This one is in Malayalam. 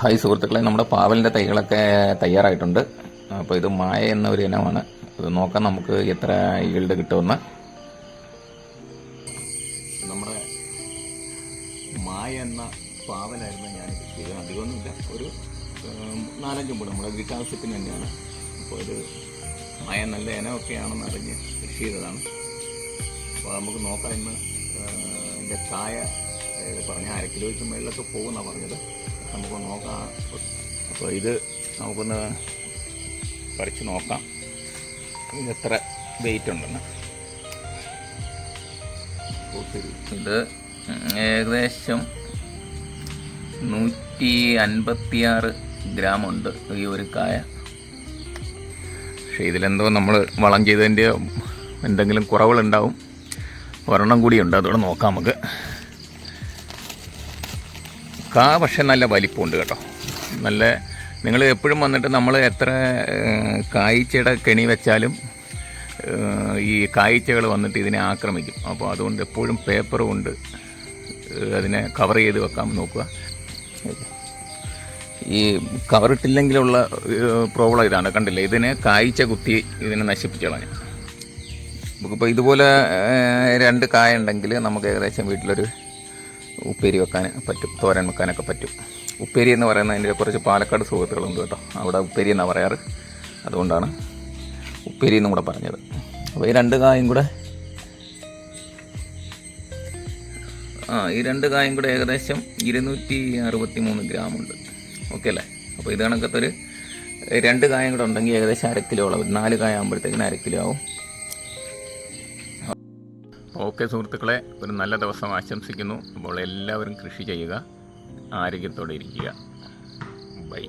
ഹായ് സുഹൃത്തുക്കളെ നമ്മുടെ പാവലിന്റെ തൈകളൊക്കെ തയ്യാറായിട്ടുണ്ട്. അപ്പോൾ ഇത് മായ എന്ന ഒരു ഇനമാണ്. ഇത് നോക്കാം നമുക്ക് എത്ര ഈൽഡ് കിട്ടുമെന്ന്. നമ്മുടെ മായ എന്ന പാവലായിരുന്നു ഞാൻ കൃഷി ചെയ്തത്. അധികമൊന്നുമില്ല. ഒരു നാലഞ്ച് കൂടെ. നമ്മുടെ വീട്ടാവശ്യത്തിന് തന്നെയാണ് അപ്പോൾ ഇത് മായ നല്ല ഇനമൊക്കെയാണെന്ന് അറിഞ്ഞ് കൃഷി ചെയ്തതാണ്. അപ്പോൾ നമുക്ക് നോക്കാം ഇന്ന് എന്റെ കായ ഏത് പറഞ്ഞ അര കിലോയ്ക്ക് മുകളിലൊക്കെ പോകുന്ന പറഞ്ഞത്. നമുക്ക് നോക്കാം. അപ്പോൾ ഇത് നമുക്കൊന്ന് പറിച്ച് നോക്കാം. ഇത് എത്ര വെയിറ്റ് ഉണ്ടെന്ന്. ഇത് ഏകദേശം നൂറ്റി അൻപത്തിയാറ് ഗ്രാം ഉണ്ട് ഈ ഒരു കായ. പക്ഷേ ഇതിലെന്തോ നമ്മൾ വളം ചെയ്തതിന്റെ എന്തെങ്കിലും കുറവുകളുണ്ടാവും. ഒരെണ്ണം കൂടിയുണ്ട്. അതോടെ നോക്കാം നമുക്ക്. കാ പക്ഷെ നല്ല വലിപ്പമുണ്ട് കേട്ടോ. നല്ല നിങ്ങൾ എപ്പോഴും വന്നിട്ട് നമ്മൾ എത്ര കായ്ച്ചയുടെ കെണി വെച്ചാലും ഈ കായ്ച്ചകൾ വന്നിട്ട് ഇതിനെ ആക്രമിക്കും. അപ്പോൾ അതുകൊണ്ട് എപ്പോഴും പേപ്പർ കൊണ്ട് അതിനെ കവർ ചെയ്ത് വെക്കാൻ നോക്കുക. ഈ കവറിട്ടില്ലെങ്കിലുള്ള പ്രോബ്ലം ഇതാണ്. കണ്ടില്ല? ഇതിനെ കായ്ച്ച കുത്തി ഇതിനെ നശിപ്പിച്ചോളാം നമുക്കിപ്പോൾ ഇതുപോലെ രണ്ട് കായ ഉണ്ടെങ്കിൽ നമുക്ക് ഏകദേശം വീട്ടിലൊരു ഉപ്പേരി വെക്കാൻ പറ്റും തോരൻ വെക്കാനൊക്കെ പറ്റും. ഉപ്പേരി എന്ന് പറയുന്നത് അതിന്റെ കുറച്ച് പാലക്കാട് സുഹൃത്തുക്കളുണ്ട് കേട്ടോ. അവിടെ ഉപ്പേരി എന്നാണ് പറയാറ്? അതുകൊണ്ടാണ് ഉപ്പേരി എന്നും കൂടെ പറഞ്ഞത്. അപ്പോൾ ഈ രണ്ട് കായും കൂടെ ആ ഈ രണ്ട് കായും കൂടെ ഏകദേശം ഇരുന്നൂറ്റി അറുപത്തി മൂന്ന് ഗ്രാമുണ്ട് ഓക്കെ അല്ലേ? അപ്പോൾ ഇത് കണക്കത്തൊരു രണ്ട് കായം കൂടെ ഉണ്ടെങ്കിൽ ഏകദേശം അര കിലോ ഉള്ളത് നാല് കായ ആകുമ്പോഴത്തേക്കിന് അര കിലോ ആവും. ഓക്കെ സുഹൃത്തുക്കളെ ഒരു നല്ല ദിവസം ആശംസിക്കുന്നു. അപ്പോൾ എല്ലാവരും കൃഷി ചെയ്യുക ആരോഗ്യത്തോടെ ഇരിക്കുക. ബൈ.